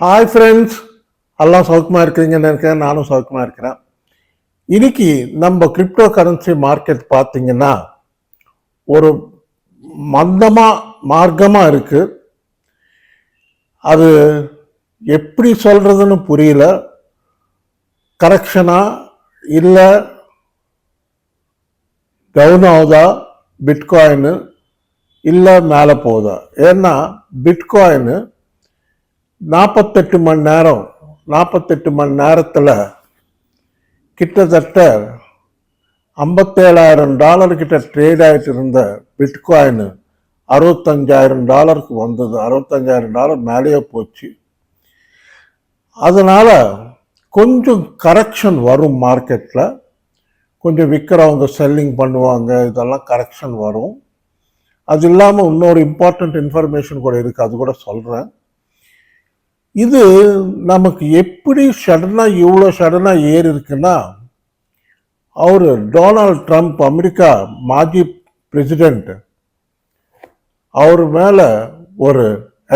Hi friends எல்லாம் சௌக்கமாக இருக்கிறீங்கன்னு இருக்கேன் நானும் சௌக்கமாக இருக்கிறேன். இன்னைக்கு நம்ம கிரிப்டோ கரன்சி மார்க்கெட் பார்த்தீங்கன்னா ஒரு மந்தமாக மார்க்கமாக இருக்குது அது எப்படி சொல்கிறதுன்னு புரியல. கரெக்ஷனா இல்லை டவுன் ஆகுதா பிட்காயின்னு இல்லை மேலே போகுதா? ஏன்னா பிட்காயின்னு நாற்பத்தெட்டு மணி நேரம் நாற்பத்தெட்டு மணி நேரத்தில் கிட்டத்தட்ட ஐம்பத்தேழாயிரம் டாலர் கிட்ட ட்ரேட் ஆகிட்டு இருந்த பிட்காயின் அறுபத்தஞ்சாயிரம் டாலருக்கு வந்தது. அறுபத்தஞ்சாயிரம் டாலர் மேலேயே போச்சு. அதனால் கொஞ்சம் கரெக்ஷன் வரும் மார்க்கெட்டில் கொஞ்சம் விற்கிறவங்க செல்லிங் பண்ணுவாங்க இதெல்லாம் கரெக்ஷன் வரும். அது இல்லாமல் இன்னொரு இம்பார்ட்டண்ட் இன்ஃபர்மேஷன் கூட இருக்குது அது கூட சொல்கிறேன் இது நமக்கு எப்படி சடனாக இவ்வளோ சடனாக ஏறி இருக்குன்னா அவர் டொனால்ட் ட்ரம்ப் அமெரிக்கா மாஜி பிரசிடெண்ட் அவர் மேலே ஒரு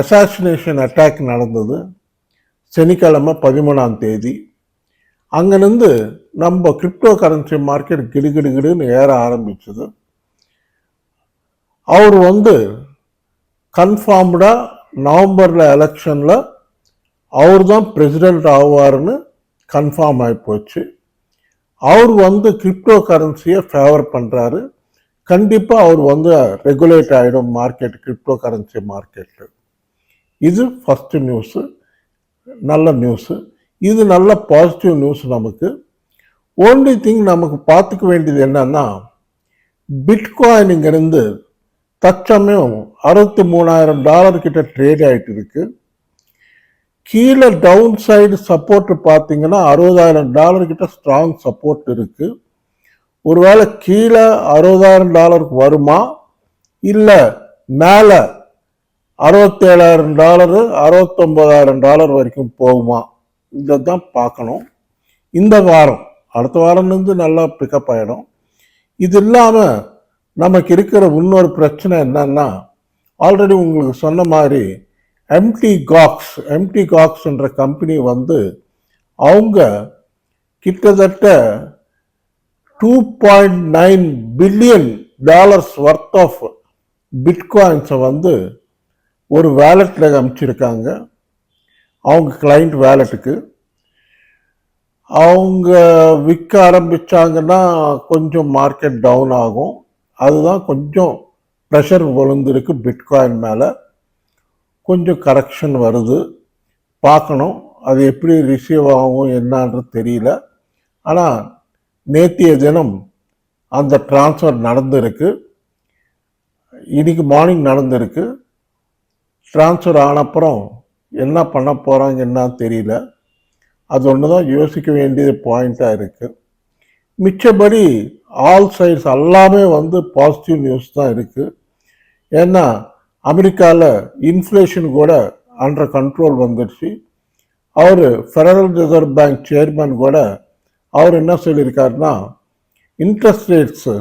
அசாசினேஷன் அட்டாக் நடந்தது சனிக்கிழமை பதிமூணாம் தேதி. அங்கேருந்து நம்ம கிரிப்டோ கரன்சி மார்க்கெட் கிடுகிடுகிடுன்னு ஏற ஆரம்பிச்சது. அவர் வந்து கன்ஃபார்ம்டாக நவம்பரில் எலெக்ஷனில் அவர் தான் பிரசிடெண்ட் ஆவார்னு கன்ஃபார்ம் ஆகி போச்சு. அவர் வந்து கிரிப்டோ கரன்சியை ஃபேவர் பண்ணுறாரு கண்டிப்பாக அவர் வந்து ரெகுலேட் ஆகிடும் மார்க்கெட் கிரிப்டோ கரன்சி மார்க்கெட்டு இது ஃபஸ்ட்டு நியூஸு நல்ல நியூஸு இது நல்ல பாசிட்டிவ் நியூஸ் நமக்கு. ஓன்லி திங் நமக்கு பார்த்துக்க வேண்டியது என்னன்னா பிட்காயினுங்கிருந்து தற்சமயம் அறுபத்தி மூணாயிரம் டாலர் கிட்ட ட்ரேட் ஆகிட்டு இருக்குது கீழே டவுன் சைடு சப்போர்ட் பார்த்தீங்கன்னா அறுபதாயிரம் டாலர் கிட்ட ஸ்ட்ராங் சப்போர்ட் இருக்கு. ஒருவேளை கீழே அறுபதாயிரம் டாலருக்கு வருமா? இல்லை மேலே அறுபத்தேழாயிரம் டாலரு அறுபத்தொம்பதாயிரம் டாலர் வரைக்கும் போகுமா? இதை தான் பார்க்கணும். இந்த வாரம் அடுத்த வாரம்லேருந்து நல்லா பிக்கப் ஆகிடும் இது இல்லாமல் நமக்கு இருக்கிற இன்னொரு பிரச்சனை என்னன்னா ஆல்ரெடி உங்களுக்கு சொன்ன மாதிரி எம்டி காக்ஸ் எம்டி காக்ஸ்ன்ற கம்பெனி வந்து அவங்க கிட்டத்தட்ட two point nine billion dollars worth of பிட்காயின்ஸை வந்து ஒரு வேலெட்டில் அமைச்சிருக்காங்க அவங்க கிளைண்ட் வேலெட்டுக்கு அவங்க விற்க ஆரம்பித்தாங்கன்னா கொஞ்சம் மார்க்கெட் டவுன் ஆகும். அதுதான் கொஞ்சம் ப்ரெஷர் விழுந்திருக்கு பிட்காயின் மேலே. கொஞ்சம் கரெக்ஷன் வருது. பார்க்கணும். அது எப்படி ரிசீவ் ஆகும் என்னன்றது தெரியல. ஆனால் நேத்திய தினம் அந்த ட்ரான்ஸ்ஃபர் நடந்திருக்கு. இன்றைக்கி மார்னிங் நடந்திருக்கு. ட்ரான்ஸ்ஃபர் ஆனப்புறம் என்ன பண்ண போகிறாங்க என்ன தெரியல. அது ஒன்று தான் யோசிக்க வேண்டிய பாயிண்ட்டாக இருக்குது மிச்சபடி ஆல் சைட்ஸ் எல்லாமே வந்து பாசிட்டிவ் நியூஸ் தான் இருக்குது ஏன்னா அமெரிக்காவில் இன்ஃப்ளேஷன் கூட அண்டர் கண்ட்ரோல் வந்துடுச்சு அவர் ஃபெடரல் ரிசர்வ் பேங்க் சேர்மன் கூட அவர் என்ன சொல்லியிருக்காருன்னா இன்ட்ரெஸ்ட் ரேட்ஸு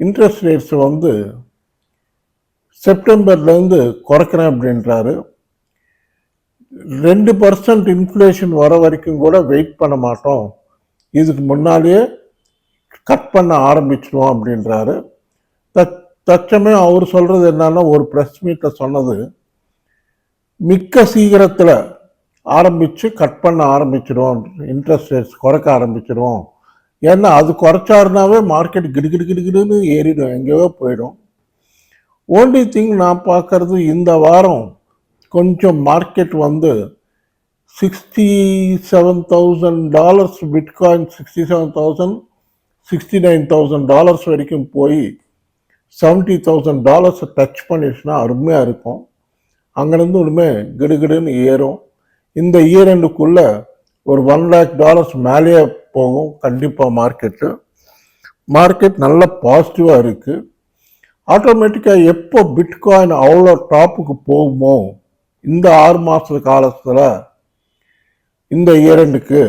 இன்ட்ரெஸ்ட் ரேட்ஸ் வந்து செப்டம்பர்லேருந்து குறைக்கிறேன் அப்படின்றாரு. ரெண்டு பர்சன்ட் இன்ஃப்ளேஷன் வர வரைக்கும் கூட வெயிட் பண்ண மாட்டோம். இதுக்கு முன்னாலேயே கட் பண்ண ஆரம்பிச்சிடுவோம் அப்படின்றாரு. த தற்சமயம் அவர் சொல்கிறது என்னன்னா ஒரு ப்ரெஸ் மீட்டில் சொன்னது மிக்க சீக்கிரத்தில் ஆரம்பித்து கட் பண்ண ஆரம்பிச்சிடுவோம் இன்ட்ரெஸ்ட் ரேட்ஸ் குறைக்க ஆரம்பிச்சிடுவோம் ஏன்னா அது குறைச்சாருனாவே மார்க்கெட் கிடுகிடு கிடுகிடுன்னு ஏறிடும் எங்கேயோ போயிடும். ஓன்லி திங் நான் பார்க்குறது இந்த வாரம் கொஞ்சம் மார்க்கெட் வந்து sixty seven thousand dollars bitcoin sixty seven thousand sixty nine thousand dollars வரைக்கும் போய் செவன்ட்டி தௌசண்ட் டாலர்ஸை டச் பண்ணிடுச்சுன்னா அருமையாக இருக்கும். அங்கேருந்து ஒன்றுமே கிடுகிடுன்னு ஏறும். இந்த இயர் எண்டுக்குள்ளே ஒரு ஒன் லேக் டாலர்ஸ் மேலேயே போகும். கண்டிப்பாக மார்க்கெட்டு மார்க்கெட் நல்ல பாசிட்டிவாக இருக்குது ஆட்டோமேட்டிக்காக எப்போ பிட்காயின் அவ்வளோ டாப்புக்கு போகுமோ இந்த ஆறு மாத காலத்தில் இந்த இயரண்டுக்கு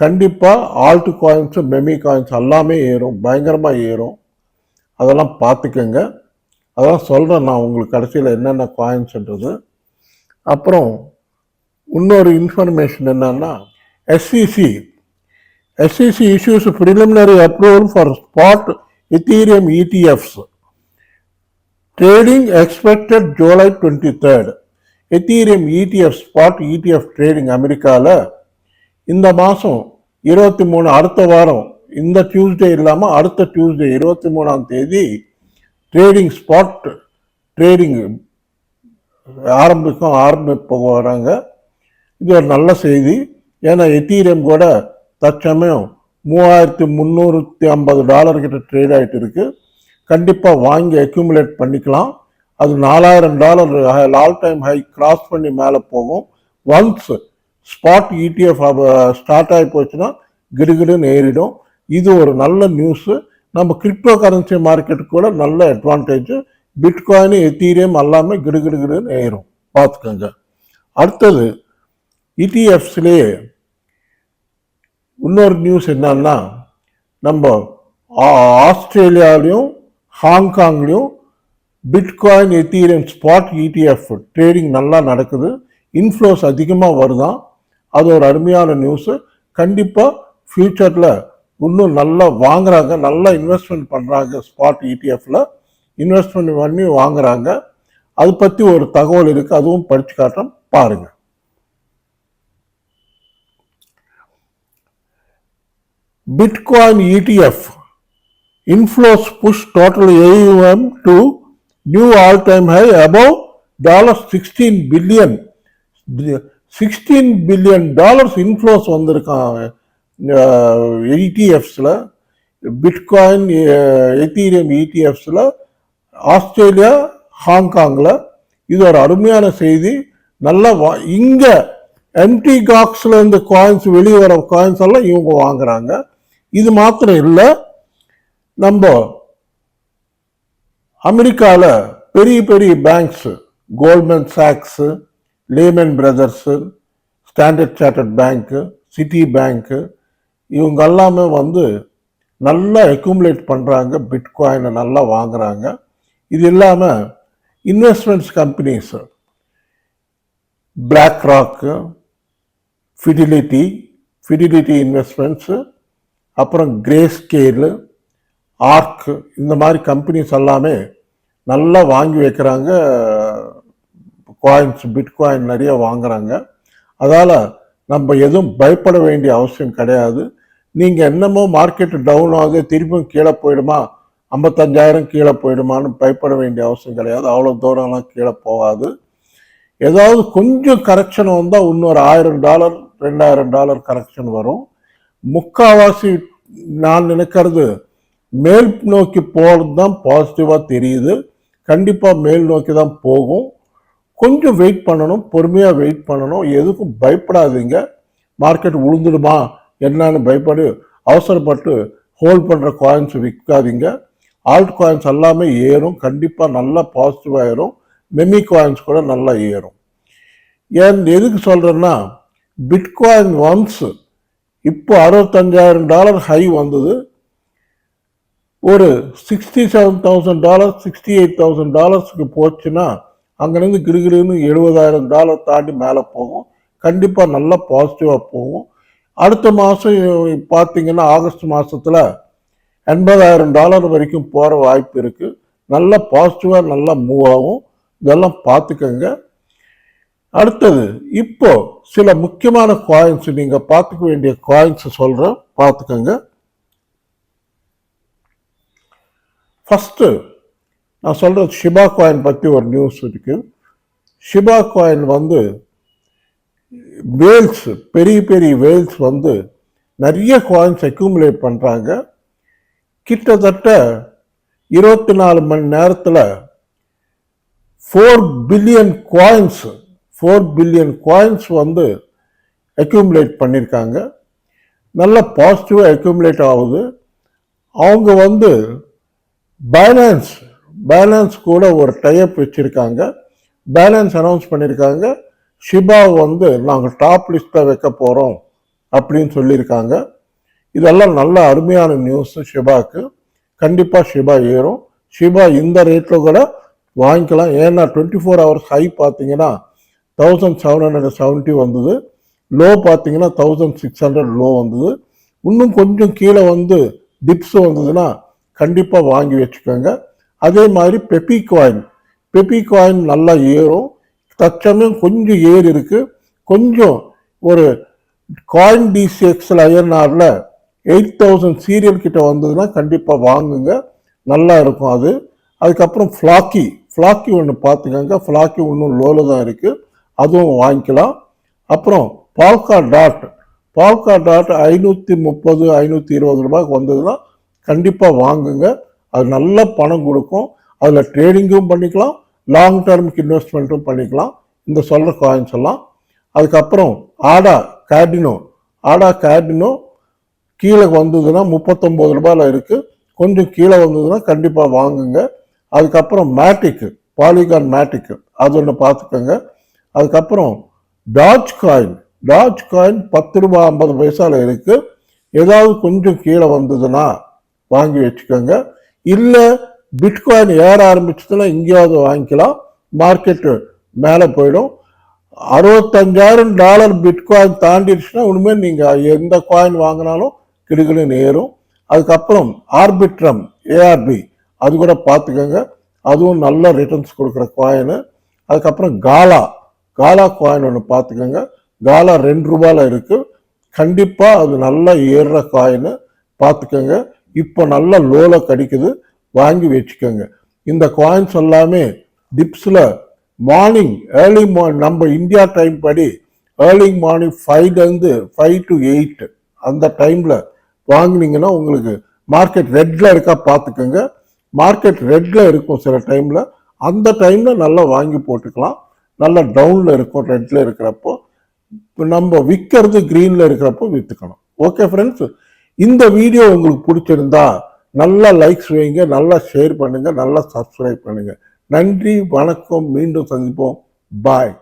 கண்டிப்பாக ஆல்ட் காயின்ஸு மெமி காயின்ஸ் எல்லாமே ஏறும். பயங்கரமாக ஏறும். அதெல்லாம் பார்த்துக்கோங்க. அதெல்லாம் சொல்கிறேன் நான் உங்களுக்கு கடைசியில் என்னென்ன காயின்ஸ்ன்றது அப்புறம் இன்னொரு இன்ஃபர்மேஷன் என்னன்னா SEC SEC issues preliminary approval for spot Ethereum ETFs trading expected July twenty third Ethereum ETF spot ETF trading அமெரிக்காவில் இந்த மாதம் இருபத்தி மூணு அடுத்த வாரம் இந்த டியூஸ்டே இல்லாமல் அடுத்த டியூஸ்டே இருபத்தி மூணாம் தேதி ட்ரேடிங் ஸ்பாட் ட்ரேடிங் ஆரம்பிக்கும் ஆரம்பிப்ப வராங்க. இது ஒரு நல்ல செய்தி. ஏன்னா எத்தீரியம் கூட தற்சமயம் மூவாயிரத்தி முந்நூற்றி ஐம்பது டாலர் கிட்ட ட்ரேட் ஆகிட்டு இருக்குது கண்டிப்பாக வாங்கி அக்யூமுலேட் பண்ணிக்கலாம். அது நாலாயிரம் dollar all time high cross பண்ணி மேலே போகும். ஒன்ஸ் ஸ்பாட் இடிஎஃப் ஸ்டார்ட் ஆகி போச்சுன்னா கிடுகிடுன்னு ஏறிடும். இது ஒரு நல்ல நியூஸு நம்ம கிரிப்டோ கரன்சி மார்க்கெட்டு கூட நல்ல அட்வான்டேஜ் பிட்காயின் எத்தீரியம் எல்லாமே கிடுகிடுகிடுன்னு ஏறும். பார்த்துக்கோங்க. அடுத்தது இடிஎஃப்ஸ்லேயே இன்னொரு நியூஸ் என்னன்னா நம்ம ஆ- ஆஸ்திரேலியாவிலையும் ஹாங்காங்லேயும் bitcoin Ethereum spot ETF trading நல்லா நடக்குது. இன்ஃப்ளோஸ் அதிகமாக வருதான். அது ஒரு அருமையான நியூஸு கண்டிப்பாக ஃப்யூச்சரில் இன்னும் நல்லா வாங்குறாங்க நல்லா இன்வெஸ்ட்மெண்ட் பண்ணுறாங்க ஸ்பாட் இடிஎஃப்ல இன்வெஸ்ட்மெண்ட் பண்ணி வாங்குறாங்க. அது பற்றி ஒரு தகவல் இருக்குது அதுவும் படித்து காட்டுறேன் பாருங்கள் Bitcoin ETF inflows push total AUM to new all-time high above $16 billion. 16 billion dollars inflows வந்திருக்கான் இடிஎஃப்ஸில் பிட்காயின் எத்தீரியம் இடிஎஃப்ஸில் ஆஸ்திரேலியா ஹாங்காங்கில் இது ஒரு அருமையான செய்தி. நல்லா வா இங்கே எம்டி காக்ஸில் இருந்து காயின்ஸ் வெளியே வர காயின்ஸ் எல்லாம் இவங்க வாங்குறாங்க. இது மாத்திரம் இல்லை நம்ம அமெரிக்காவில் பெரிய பெரிய banks Goldman socks Lehman Brothers Standard Chartered bank Citi bank இவங்க எல்லாமே வந்து நல்லா அக்யூமுலேட் பண்ணுறாங்க பிட்காயினை நல்லா வாங்குறாங்க. இது இல்லாமல் investments companies BlackRock Fidelity Fidelity investments அப்புறம் கிரே ஸ்கேலு ஆர்க் இந்த மாதிரி கம்பெனிஸ் எல்லாமே நல்லா வாங்கி வைக்கிறாங்க. காயின்ஸ் பிட்காயின் நிறைய வாங்குறாங்க. அதால் நம்ம எதுவும் பயப்பட வேண்டிய அவசியம் கிடையாது. நீங்கள் என்னமோ மார்க்கெட்டு டவுன் ஆகுது திருப்பியும் கீழே போயிடுமா? ஐம்பத்தஞ்சாயிரம் கீழே போயிடுமான்னு பயப்பட வேண்டிய அவசியம் கிடையாது. அவ்வளோ தூரம்லாம் கீழே போகாது. ஏதாவது கொஞ்சம் கரெக்ஷன் வந்தால் இன்னொரு ஆயிரம் டாலர் ரெண்டாயிரம் டாலர் கரெக்ஷன் வரும். முக்காவாசி நான் நினைக்கிறது மேல் நோக்கி போகிறது தான் பாசிட்டிவாக தெரியுது. கண்டிப்பாக மேல் நோக்கி தான் போகும். கொஞ்சம் வெயிட் பண்ணணும் பொறுமையாக வெயிட் பண்ணணும். எதுக்கும் பயப்படாதீங்க. மார்க்கெட் விழுந்துடுமா என்னன்னு பயப்படு. அவசரப்பட்டு ஹோல்ட் பண்ணுற காயின்ஸ் விற்காதீங்க ஆல்ட் காயின்ஸ் எல்லாமே ஏறும். கண்டிப்பாக நல்லா பாசிட்டிவ் ஏறும். மெமி காயின்ஸ் கூட நல்லா ஏறும். ஏன் எதுக்கு சொல்கிறேன்னா பிட்காயின் ஒன்ஸ் இப்போ அறுபத்தஞ்சாயிரம் டாலர் ஹை வந்தது. ஒரு sixty seven thousand dollar sixty eight thousand டாலர்ஸ்க்கு போச்சுன்னா அங்கேருந்து கிடுகிடுன்னு எழுபதாயிரம் டாலர் தாண்டி மேலே போகும். கண்டிப்பாக நல்லா பாசிட்டிவாக போகும். அடுத்த மாதம் பார்த்தீங்கன்னா ஆகஸ்ட் மாதத்தில் எண்பதாயிரம் டாலர் வரைக்கும் போகிற வாய்ப்பு இருக்குது நல்லா பாசிட்டிவாக நல்லா மூவ் ஆகும். இதெல்லாம் பார்த்துக்கங்க. அடுத்தது இப்போ சில முக்கியமான காயின்ஸ் நீங்கள் பார்த்துக்க வேண்டிய காயின்ஸை சொல்கிறேன் பார்த்துக்கங்க. ஃபஸ்ட்டு நான் சொல்கிறது ஷிபா காயின் பற்றி ஒரு நியூஸ் இருக்குது ஷிபா காயின் வந்து வேல்ஸ் பெரிய பெரிய வேல்ஸ் வந்து நிறைய காயின்ஸ் அக்யூமுலேட் பண்ணுறாங்க கிட்டத்தட்ட இருபத்தி நாலு மணி நேரத்தில் four billion coins four billion coins வந்து அக்யூமுலேட் பண்ணியிருக்காங்க நல்ல பாசிட்டிவாக அக்யூமுலேட் ஆகுது. அவங்க வந்து பைனான்ஸ் பேலன்ஸ் கூட ஒரு டைப் வச்சுருக்காங்க. பேலன்ஸ் அனௌன்ஸ் பண்ணியிருக்காங்க ஷிபா வந்து நாங்கள் டாப் லிஸ்ட்டில் வைக்க போகிறோம் அப்படின்னு சொல்லியிருக்காங்க இதெல்லாம் நல்ல அருமையான நியூஸ் ஷிபாக்கு. கண்டிப்பாக ஷிபா ஏறும். ஷிபா இந்த ரேட்டில் கூட வாங்கிக்கலாம். ஏன்னா டுவெண்ட்டி ஃபோர் ஹவர்ஸ் ஹை பார்த்தீங்கன்னா தௌசண்ட் செவன் ஹண்ட்ரட் செவன்ட்டி வந்தது. லோ பார்த்தீங்கன்னா தௌசண்ட் சிக்ஸ் ஹண்ட்ரட் லோ வந்தது. இன்னும் கொஞ்சம் கீழே வந்து டிப்ஸ் வந்ததுன்னா கண்டிப்பாக வாங்கி வச்சுக்கோங்க. அதே மாதிரி பெப்பி காயின் பெப்பி காயின் நல்லா ஏறும். தற்சமயம் கொஞ்சம் ஏறி இருக்கு. கொஞ்சம் ஒரு காயின் டிசிஎக்ஸில் ஐஎன்ஆரில் எயிட் தௌசண்ட் சீரியல் கிட்ட வந்ததுன்னா கண்டிப்பாக வாங்குங்க. நல்லா இருக்கும் அது. அதுக்கப்புறம் ஃப்ளாக்கி ஃப்ளாக்கி ஒன்று பார்த்துக்கோங்க. ஃப்ளாக்கி இன்னும் லோவில் தான் இருக்குது அதுவும் வாங்கிக்கலாம். அப்புறம் பால்கா டாட் பால்கா டாட் ஐநூற்றி முப்பது ஐநூற்றி இருபது ரூபாய்க்கு வந்ததுன்னா கண்டிப்பாக வாங்குங்க. அது நல்ல பணம் கொடுக்கும். அதில் ட்ரேடிங்கும் பண்ணிக்கலாம். லாங் டேர்முக்கு இன்வெஸ்ட்மெண்ட்டும் பண்ணிக்கலாம். இந்த சொல்கிற காயின்ஸ் எல்லாம். அதுக்கப்புறம் ஆடா கேடினோ ஆடா கேடினோ கீழே வந்ததுன்னா முப்பத்தொம்போது ரூபாயில் இருக்குது கொஞ்சம் கீழே வந்ததுன்னா கண்டிப்பாக வாங்குங்க. அதுக்கப்புறம் மேட்டிக்கு பாலிகான் மேட்டிக்கு அது ஒன்று பார்த்துக்கோங்க. அதுக்கப்புறம் டாஜ் காயின் டாஜ் காயின் பத்து ரூபா ஐம்பது பைசாவில் இருக்குது ஏதாவது கொஞ்சம் கீழே வந்ததுன்னா வாங்கி வச்சுக்கோங்க. இல்லை பிட்காயின் ஏற ஆரம்பிச்சதுன்னா எங்கேயாவது வாங்கிக்கலாம். மார்க்கெட்டு மேலே போயிடும். அறுபத்தஞ்சாயிரம் டாலர் பிட்காயின் தாண்டிடுச்சுன்னா உண்மையாக நீங்கள் எந்த காயின் வாங்கினாலும் கிடுகிடுன்னு ஏறும் அதுக்கப்புறம் ஆர்பிட்ரம் ஏஆர்பி அது கூட பார்த்துக்கோங்க. அதுவும் நல்ல ரிட்டர்ன்ஸ் கொடுக்குற காயினு அதுக்கப்புறம் காலா காலா காயின் ஒன்று பார்த்துக்கோங்க. காலா ரெண்டு ரூபாயில் இருக்குது கண்டிப்பாக அது நல்லா ஏறுற காயின்னு பார்த்துக்கோங்க. இப்போ நல்ல லோவில் கிடைக்குது வாங்கி வச்சுக்கோங்க. இந்த காயின்ஸ் எல்லாமே டிப்ஸில் மார்னிங் ஏர்லி மார்னிங் நம்ம இந்தியா டைம் படி ஏர்லி மார்னிங் ஃபைவ்லேருந்து ஃபைவ் டு எயிட் அந்த டைமில் வாங்குனீங்கன்னா உங்களுக்கு மார்க்கெட் ரெட்டில் இருக்கா பார்த்துக்கோங்க. மார்க்கெட் ரெட்டில் இருக்கும் சில டைமில் அந்த டைமில் நல்லா வாங்கி போட்டுக்கலாம். நல்லா டவுனில் இருக்கும் ரெட்டில் இருக்கிறப்போ. நம்ம விற்கிறது க்ரீனில் இருக்கிறப்போ விற்றுக்கணும் ஓகே ஃப்ரெண்ட்ஸ் இந்த வீடியோ உங்களுக்கு பிடிச்சிருந்தா நல்லா லைக்ஸ் வைங்க நல்லா ஷேர் பண்ணுங்கள் நல்லா சப்ஸ்கிரைப் பண்ணுங்கள் நன்றி வணக்கம். மீண்டும் சந்திப்போம். பாய்